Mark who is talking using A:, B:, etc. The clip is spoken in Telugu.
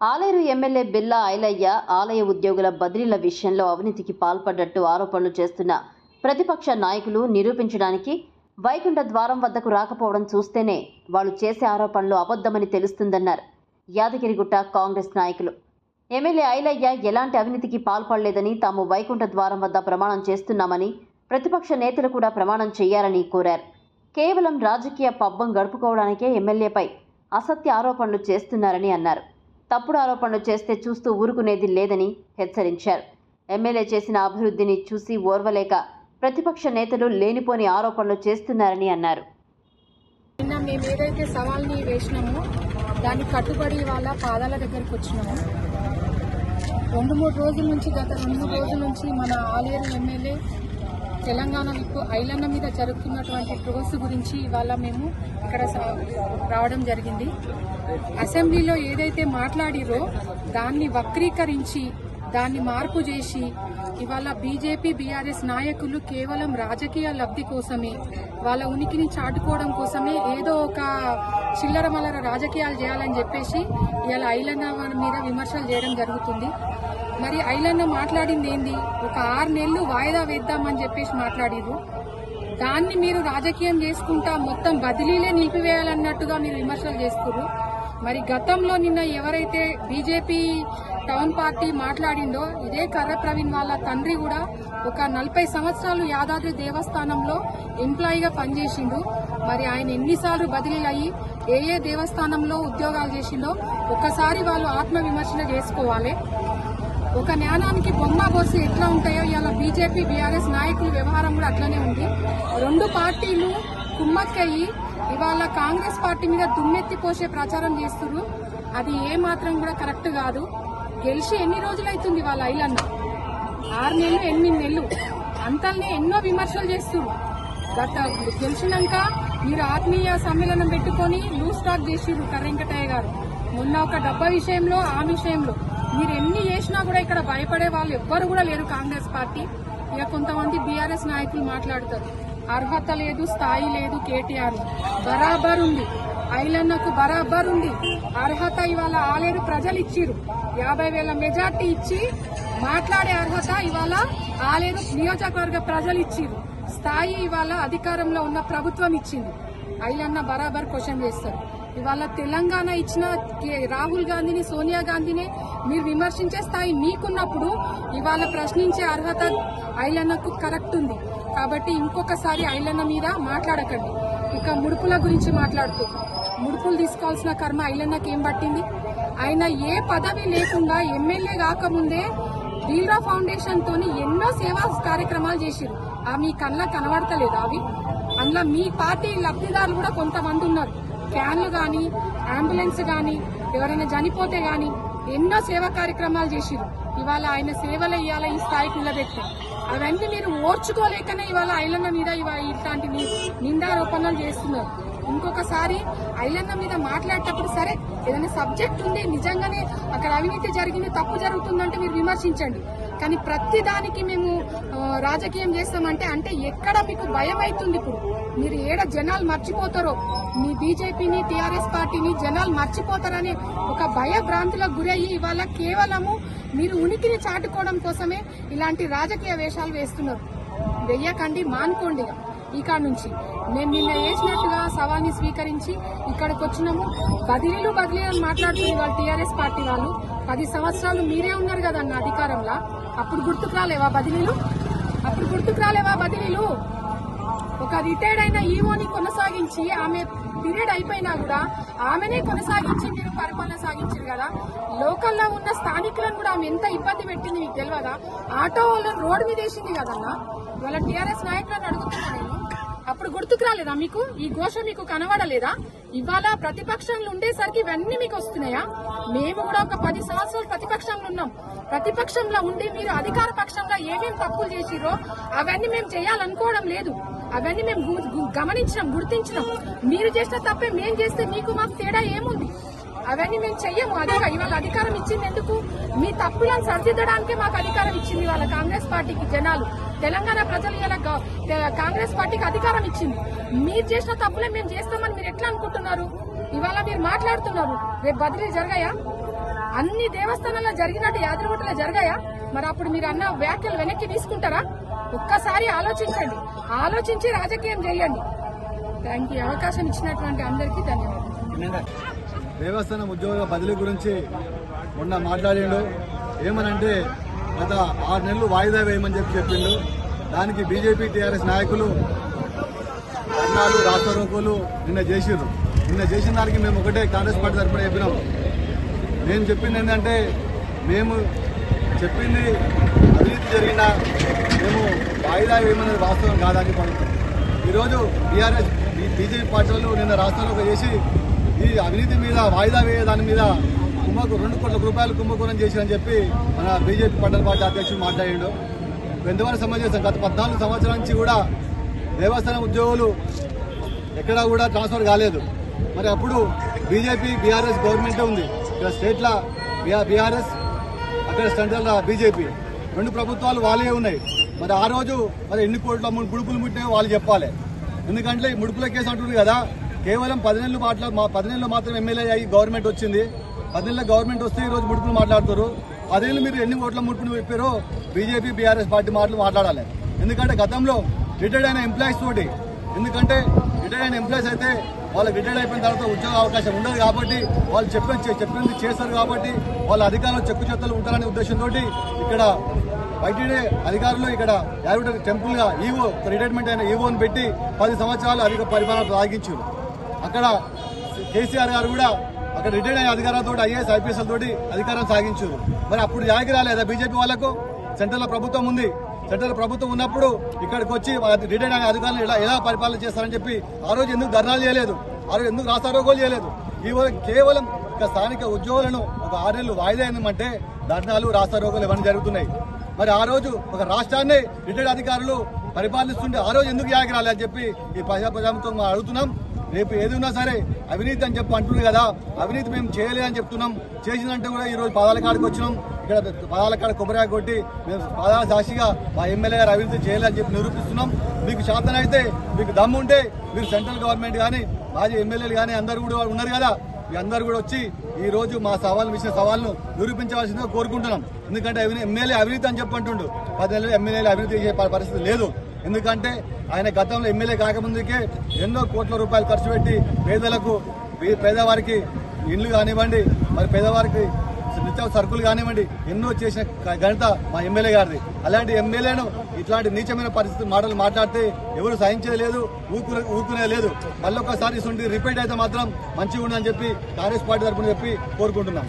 A: ఆలేరు ఎమ్మెల్యే బిల్లా ఐలయ్య ఆలయ ఉద్యోగుల బదిలీల విషయంలో అవినీతికి పాల్పడ్డట్టు ఆరోపణలు చేస్తున్న ప్రతిపక్ష నాయకులు నిరూపించడానికి వైకుంఠ ద్వారం వద్దకు రాకపోవడం చూస్తేనే వాళ్ళు చేసే ఆరోపణలు అబద్ధమని తెలుస్తుందన్నారు. యాదగిరిగుట్ట కాంగ్రెస్ నాయకులు. ఎమ్మెల్యే ఐలయ్య ఎలాంటి అవినీతికి పాల్పడలేదని తాము వైకుంఠ ద్వారం వద్ద ప్రమాణం చేస్తున్నామని ప్రతిపక్ష నేతలు కూడా ప్రమాణం చేయాలని కోరారు. కేవలం రాజకీయ పబ్బం గడుపుకోవడానికే ఎమ్మెల్యేపై అసత్య ఆరోపణలు చేస్తున్నారని అన్నారు. తప్పుడు ఆరోపణలు చేస్తే చూస్తూ ఊరుకునేది లేదని హెచ్చరించారు. ఎమ్మెల్యే చేసిన అభివృద్ధిని చూసి ఓర్వలేక ప్రతిపక్ష నేతలు లేనిపోని ఆరోపణలు చేస్తున్నారని అన్నారు.
B: నిన్న మేము ఏదైతే సవాల్ని వేసినామో దానికి కట్టుబడి వాళ్ళ పాదాల దగ్గరికి వచ్చినాము. రెండు మూడు రోజుల నుంచి గత రెండు మూడు రోజుల నుంచి మన ఆలేరు ఎమ్మెల్యే తెలంగాణ ఇప్పుడు ఐలన్న మీద జరుగుతున్నటువంటి ట్రోల్స్ గురించి ఇవాళ మేము ఇక్కడ రావడం జరిగింది. అసెంబ్లీలో ఏదైతే మాట్లాడిరో దాన్ని వక్రీకరించి దాన్ని మార్పు చేసి ఇవాళ బీజేపీ బీఆర్ఎస్ నాయకులు కేవలం రాజకీయ లబ్ధి కోసమే వాళ్ళ ఉనికిని చాటుకోవడం కోసమే ఏదో ఒక చిల్లర మల్లర రాజకీయాలు చేయాలని చెప్పేసి ఇవాళ ఐలన్న మీద విమర్శలు చేయడం జరుగుతుంది. మరి ఐలన్న మాట్లాడింది ఏంది? ఒక ఆరు నెలలు వాయిదా వేద్దామని చెప్పేసి మాట్లాడిరు దాన్ని మీరు రాజకీయం చేసుకుంటా మొత్తం బదిలీలే నిలిపివేయాలన్నట్టుగా మీరు విమర్శలు చేస్తున్నారు మరి గతంలో నిన్న ఎవరైతే బీజేపీ టౌన్ పార్టీ మాట్లాడిందో ఇదే కర్ర ప్రవీణ్ వాళ్ళ తండ్రి కూడా ఒక నలభై సంవత్సరాలు యాదాద్రి దేవస్థానంలో ఎంప్లాయీగా పనిచేసిండు. మరి ఆయన ఎన్నిసార్లు బదిలీలు అయ్యి ఏ ఏ దేవస్థానంలో ఉద్యోగాలు చేసిండో ఒక్కసారి వాళ్ళు ఆత్మవిమర్శన చేసుకోవాలి. ఒక జ్ఞానానికి బొమ్మ బోసి ఎట్లా ఉంటాయో ఇలా బీజేపీ బీఆర్ఎస్ నాయకుల వ్యవహారం కూడా అట్లనే ఉంది. రెండు పార్టీలు కుమ్మక్కయ్యి ఇవాళ కాంగ్రెస్ పార్టీ మీద దుమ్మెత్తి పోసే ప్రచారం చేస్తున్నారు అది ఏ మాత్రం కూడా కరెక్ట్ కాదు. గెలిచి ఎన్ని రోజులైతుంది వాళ్ళ ఐలన్న? ఆరు నెలలు ఎనిమిది నెలలు. అంతల్నే ఎన్నో విమర్శలు చేస్తున్నారు గత గెలిచినాక మీరు ఆత్మీయ సమ్మేళనం పెట్టుకొని లూజ్ స్టాక్ చేసిర్రు కర్రెంకటయ్య గారు. మొన్న ఒక డబ్బా విషయంలో ఆ విషయంలో. మీరు ఎన్ని చేసినా కూడా ఇక్కడ భయపడే వాళ్ళు ఎవ్వరు కూడా లేరు కాంగ్రెస్ పార్టీ. ఇక కొంతమంది బీఆర్ఎస్ నాయకులు మాట్లాడతారు. అర్హత లేదు స్థాయి లేదు కేటీఆర్ బరాబర్ ఉంది. ఐలన్నకు బరాబర్ ఉంది. అర్హత ఇవాళ ఆలేరు ప్రజలు ఇచ్చిరు యాభై వేల మెజార్టీ ఇచ్చి మాట్లాడే అర్హత ఇవాళ ఆలేరు నియోజకవర్గ ప్రజలు ఇచ్చిరు స్థాయి ఇవాళ అధికారంలో ఉన్న ప్రభుత్వం ఇచ్చింది. ఐలన్న బరాబర్ క్వశ్చన్ చేస్తారు. ఇవాళ తెలంగాణ ఇచ్చిన కే- రాహుల్ గాంధీని సోనియా గాంధీని మీరు విమర్శించే స్థాయి మీకున్నప్పుడు ఇవాళ ప్రశ్నించే అర్హత ఐలన్నకు కరెక్ట్ ఉంది. కాబట్టి ఇంకొకసారి ఐలన్న మీద మాట్లాడకండి. ఇక ముడుపుల గురించి మాట్లాడుతూ ముడుపులు తీసుకోవాల్సిన కర్మ ఐలన్నకి ఏం పట్టింది? ఆయన ఏ పదవి లేకుండా ఎమ్మెల్యే కాకముందే వీల్రా ఫౌండేషన్ తోని ఎన్నో సేవా కార్యక్రమాలు చేసిరు ఆ మీ కళ్ళ కనబడతలేదు అవి? అందులో మీ పార్టీ లబ్ధిదారులు కూడా కొంతమంది ఉన్నారు. క్యాన్లు కానీ అంబులెన్స్ కానీ ఎవరైనా చనిపోతే కానీ ఎన్నో సేవా కార్యక్రమాలు చేసిరు ఇవాళ ఆయన సేవలు ఇవాళ ఈ స్థాయికి నిలబెట్టి. అవన్నీ మీరు ఓర్చుకోలేకనే ఇవాళ ఐలన్న మీద ఇవాళ ఇట్లాంటి ని- నిందారోపణలు చేస్తున్నారు. ఇంకొకసారి ఐలన్న మీద మాట్లాడేటప్పుడు సరే ఏదైనా సబ్జెక్ట్ ఉంది నిజంగానే అక్కడ అవినీతి జరిగింది తప్పు జరుగుతుందంటే మీరు విమర్శించండి. కానీ ప్రతి దానికి మేము రాజకీయం చేస్తామంటే అంటే ఎక్కడ మీకు భయం అవుతుంది ఇప్పుడు? మీరు ఏడ జనాలు మర్చిపోతారో? మీ బీజేపీని టీఆర్ఎస్ పార్టీని జనాలు మర్చిపోతారనే ఒక భయ గురయ్యి ఇవాళ కేవలము మీరు ఉనికిని చాటుకోవడం కోసమే ఇలాంటి రాజకీయ వేషాలు వేస్తున్నారు. వెయ్యకండి మానుకోండి ఇక. ఇక నుంచి మేము నిన్న వేసినట్టుగా సవాల్ని స్వీకరించి ఇక్కడికి వచ్చినాము బదిలీలు బదిలీ అని మాట్లాడుతుంది వాళ్ళు టీఆర్ఎస్ పార్టీ వాళ్ళు పది సంవత్సరాలు మీరే ఉన్నారు కదన్న అధికారంలో. అప్పుడు గుర్తుకు రాలేవా బదిలీలు? అప్పుడు గుర్తుకు రాలేవా బదిలీలు? ఒక రిటైర్డ్ అయిన ఈవోని కొనసాగించి ఆమె పీరియడ్ అయిపోయినా కూడా ఆమెనే కొనసాగించి మీరు పరిపాలన సాగించారు కదా. లోకల్లో ఉన్న స్థానికులను కూడా ఆమె ఎంత ఇబ్బంది పెట్టింది మీకు తెలియదా ఆటో వాళ్ళని రోడ్డు మీద వేసింది కదన్నా? వాళ్ళ టీఆర్ఎస్ నాయకులను అడుగుతున్నా నేను అప్పుడు గుర్తుకు రాలేదా మీకు? ఈ ఘోష మీకు కనబడలేదా? ఇవాళ ప్రతిపక్షంలో ఉండేసరికి ఇవన్నీ మీకు వస్తున్నాయా? మేము కూడా ఒక పది సంవత్సరాలు ప్రతిపక్షంలో ఉన్నాం. ప్రతిపక్షంలో ఉండి మీరు అధికార పక్షంలో ఏమేం తప్పులు చేసిరో అవన్నీ మేము చేయాలనుకోవడం లేదు. అవన్నీ మేము గమనించినాం గుర్తించినాం. మీరు చేసిన తప్పే మేం చేస్తే మీకు మాకు తేడా ఏముంది? అవన్నీ మేము చెయ్యము. అదే ఇవాళ అధికారం ఇచ్చింది ఎందుకు? మీ తప్పులను సరిదిద్దడానికే మాకు అధికారం ఇచ్చింది వాళ్ళ కాంగ్రెస్ పార్టీకి జనాలు. తెలంగాణ ప్రజలు ఇలా కాంగ్రెస్ పార్టీకి అధికారం ఇచ్చింది. మీరు చేసిన తప్పులే మేము చేస్తామని మీరు ఎట్లా అనుకుంటున్నారు? ఇవాళ మీరు మాట్లాడుతున్నారు. రేపు బదిలీ జరగాయా? అన్ని దేవస్థానాల్లో జరిగినట్టు యాదగిరిగుట్టలో జరగాయా? మరి అప్పుడు మీరు అన్న వ్యాఖ్యలు వెనక్కి తీసుకుంటారా? ఒక్కసారి ఆలోచించండి. ఆలోచించి రాజకీయం చేయండి. థ్యాంక్ యూ అవకాశం ఇచ్చినటువంటి అందరికీ ధన్యవాదాలు.
C: దేవస్థానం ఉద్యోగుల బదిలీ గురించి మొన్న మాట్లాడిండు. ఏమనంటే గత ఆరు నెలలు వాయిదా వేయమని చెప్పి చెప్పిండు. దానికి బీజేపీ టీఆర్ఎస్ నాయకులు ధర్నాలు రాస్తారోకోలు నిన్న చేసిర్రు నిన్న చేసిన దానికి మేము ఒకటే కాంగ్రెస్ పార్టీ తరఫున చెప్పినాం. నేను చెప్పింది ఏంటంటే మేము చెప్పింది అవినీతి జరిగిన మేము వాయిదా వేయమనేది వాస్తవం కాదని పడుతున్నాం ఈరోజు టీఆర్ఎస్ బీజేపీ పార్టీలు నిన్న రాష్ట్రంలో చేసి ఈ అవినీతి మీద వాయిదా వేయ దాని మీద కుంభకు రెండు కోట్ల రూపాయలు కుంభకోణం చేశారని చెప్పి మన బీజేపీ పట్టణ పార్టీ అధ్యక్షుడు మాట్లాడాడు. ఎంతవరకు సమావేశం గత పద్నాలుగు సంవత్సరాల నుంచి కూడా దేవస్థానం ఉద్యోగులు ఎక్కడా కూడా ట్రాన్స్ఫర్ కాలేదు. మరి అప్పుడు బీజేపీ బీఆర్ఎస్ గవర్నమెంటే ఉంది. ఇక్కడ స్టేట్ల బీఆర్ఎస్ అక్కడ సెంట్రల్ బీజేపీ. రెండు ప్రభుత్వాలు వాళ్ళే ఉన్నాయి. మరి ఆ రోజు మరి ఎన్ని కోట్ల ముడుపులు ముట్టినాయో వాళ్ళు చెప్పాలి. ఎందుకంటే ముడుపుల కేసు అంటుంది కదా కేవలం పది నెలలు మాట్లా మా పది నెలలు మాత్రం ఎమ్మెల్యే అయ్యి గవర్నమెంట్ వచ్చింది. పది నెలల గవర్నమెంట్ వస్తే ఈ రోజు ముడుపులు మాట్లాడుతారు. పదేళ్ళు మీరు ఎన్ని కోట్ల ముడుపులు చెప్పారో బీజేపీ బీఆర్ఎస్ పార్టీ మాటలు మాట్లాడాలి. ఎందుకంటే గతంలో రిటైర్డ్ అయిన ఎంప్లాయీస్ తోటి ఎందుకంటే రిటైర్డ్ అయిన ఎంప్లాయీస్ అయితే వాళ్ళకి రిటైర్డ్ అయిపోయిన తర్వాత ఉద్యోగ అవకాశం ఉండదు కాబట్టి వాళ్ళు చెప్పిన చెప్పింది చేస్తారు కాబట్టి వాళ్ళ అధికారులు చెక్కు చెత్తలు ఉంటారనే ఉద్దేశంతో ఇక్కడ వైటీడీ అధికారులు ఇక్కడ యాదగిరి టెంపుల్గా ఈవో రిటైర్మెంట్ అయిన ఈవోని పెట్టి పది సంవత్సరాలు అధిక పరిపాలన సాగించారు. అక్కడ కేసీఆర్ గారు కూడా అక్కడ రిటైర్డ్ అయ్యే అధికారులతో ఐఏఎస్ ఐపీఎస్ తోటి అధికారం సాగించారు. మరి అప్పుడు జాగి రాలేదా బీజేపీ వాళ్ళకు? సెంట్రల్ ప్రభుత్వం ఉంది. సెంట్రల్ ప్రభుత్వం ఉన్నప్పుడు ఇక్కడికి వచ్చి రిటైర్డ్ అయిన అధికారులు ఎలా ఎలా పరిపాలన చేస్తారని చెప్పి ఆ రోజు ఎందుకు ధర్నాలు చేయలేదు? ఆ రోజు ఎందుకు రాస్తారోగోలు చేయలేదు. ఈ కేవలం ఇక స్థానిక ఉద్యోగులను ఒక ఆరేళ్ళు వాయిదా అయిందంటే ధర్నాలు రాస్తారోగోలు ఇవన్నీ జరుగుతున్నాయి. మరి ఆ రోజు ఒక రాష్ట్రాన్ని రిటైర్డ్ అధికారులు పరిపాలిస్తుంటే ఆ రోజు ఎందుకు యాగి అని చెప్పి ఈ ప్రజా మనం అడుగుతున్నాం. రేపు ఏది ఉన్నా సరే అవినీతి అని చెప్పి అంటున్నారు కదా. అవినీతి మేము చేయలేదని చెప్తున్నాం. చేసిందంటే కూడా ఈరోజు రోజు పాదాల కాడికి వచ్చినాం. ఇక్కడ పాదాల కాడ కొబ్బరి కొట్టి మేము పాదాల సాక్షిగా మా ఎమ్మెల్యే గారు అవినీతి చేయాలని చెప్పి నిరూపిస్తున్నాం. మీకు శాతనైతే మీకు దమ్ము ఉంటే మీరు సెంట్రల్ గవర్నమెంట్ కానీ మాజీ ఎమ్మెల్యేలు కానీ అందరూ కూడా ఉన్నారు కదా. మీ అందరు కూడా వచ్చి ఈ రోజు మా సవాల్ ఇచ్చిన సవాల్ను నిరూపించవలసిందిగా కోరుకుంటున్నాం. ఎందుకంటే ఎమ్మెల్యే అవినీతి అని చెప్పి అంటుండు. పది నెలలు ఎమ్మెల్యేలు అవినీతి చేసే పరిస్థితి లేదు. ఎందుకంటే ఆయన గతంలో ఎమ్మెల్యే కాకముందుకే ఎన్నో కోట్ల రూపాయలు ఖర్చు పెట్టి పేదలకు పేదవారికి ఇల్లు కానివ్వండి మరి పేదవారికి నిత్యావసర సరుకులు కానివ్వండి ఎన్నో చేసిన ఘనత మా ఎమ్మెల్యే గారిది. అలాంటి ఎమ్మెల్యేను ఇట్లాంటి నీచమైన పరిస్థితి మాటలు మాట్లాడితే ఎవరు సహించేది లేదు ఊరుకునే ఊరుకునే లేదు. మళ్ళీ ఒకసారి ఇటువంటి రిపీట్ అయితే మాత్రం మంచిగా ఉండదని చెప్పి కాంగ్రెస్ పార్టీ తరఫున చెప్పి కోరుకుంటున్నాం.